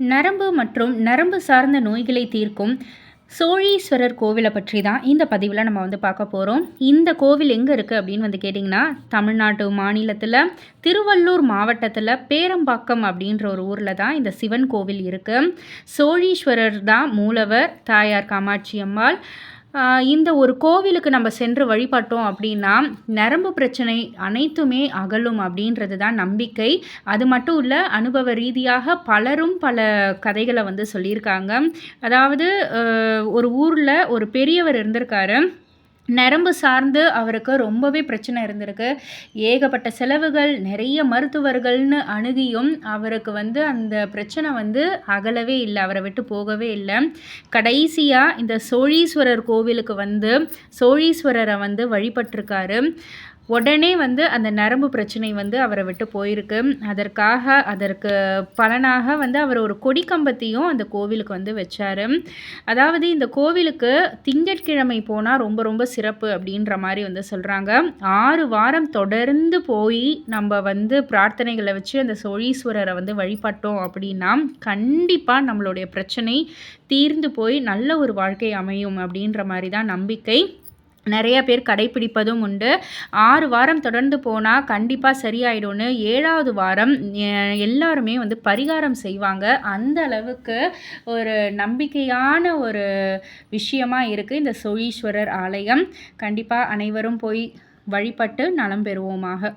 நரம்பு மற்றும் நரம்பு சார்ந்த நோய்களை தீர்க்கும் சோழீஸ்வரர் கோவிலை பற்றி தான் இந்த பதிவில் நம்ம வந்து பார்க்க போகிறோம் இந்த கோவில் எங்கே இருக்குது அப்படின்னு வந்து கேட்டிங்கன்னா தமிழ்நாட்டு மாநிலத்தில் திருவள்ளூர் மாவட்டத்தில் பேரம்பாக்கம் அப்படின்ற ஒரு ஊரில் தான் இந்த சிவன் கோவில் இருக்குது சோழீஸ்வரர் தான் மூலவர் தாயார் காமாட்சி அம்மாள். இந்த ஒரு கோவிலுக்கு நம்ம சென்று வழிபட்டோம் அப்படின்னா நரம்பு பிரச்சனை அனைத்துமே அகலும் அப்படின்றது தான் நம்பிக்கை. அது மட்டும் இல்லை அனுபவ ரீதியாக பலரும் பல கதைகளை வந்து சொல்லியிருக்காங்க. அதாவது ஒரு ஊரில் ஒரு பெரியவர் இருந்திருக்காரு. நரம்பு சார்ந்து அவருக்கு ரொம்பவே பிரச்சனை இருந்திருக்கு. ஏகப்பட்ட செலவுகள் நிறைய மருத்துவர்கள்னு அணுகியும் அவருக்கு வந்து அந்த பிரச்சனை வந்து அகலவே இல்லை அவரை விட்டு போகவே இல்லை. கடைசியாக இந்த சோழீஸ்வரர் கோவிலுக்கு வந்து சோழீஸ்வரரை வந்து வழிபட்டிருக்காரு. உடனே வந்து அந்த நரம்பு பிரச்சனை வந்து அவரை விட்டு போயிருக்கு. அதற்காக அதற்கு பலனாக வந்து அவர் ஒரு கொடிக்கம்பத்தையும் அந்த கோவிலுக்கு வந்து வச்சார். அதாவது இந்த கோவிலுக்கு திங்கட்கிழமை போனால் ரொம்ப ரொம்ப சிறப்பு அப்படின்ற மாதிரி வந்து சொல்கிறாங்க ஆறு வாரம் தொடர்ந்து போய் நம்ம வந்து பிரார்த்தனைகளை வச்சு அந்த சோழீஸ்வரரை வந்து வழிபட்டோம் அப்படின்னா கண்டிப்பாக நம்மளுடைய பிரச்சனை தீர்ந்து போய் நல்ல ஒரு வாழ்க்கை அமையும் அப்படின்ற மாதிரி தான் நம்பிக்கை. நிறைய பேர் கடைப்பிடிப்பதும் உண்டு. ஆறு வாரம் தொடர்ந்து போனால் கண்டிப்பாக சரியாயிடும்னு ஏழாவது வாரம் எல்லாருமே வந்து பரிகாரம் செய்வாங்க. அந்த அளவுக்கு ஒரு நம்பிக்கையான ஒரு விஷயமாக இருக்குது இந்த சோழீஸ்வரர் ஆலயம். கண்டிப்பாக அனைவரும் போய் வழிபட்டு நலம் பெறுவோமாக.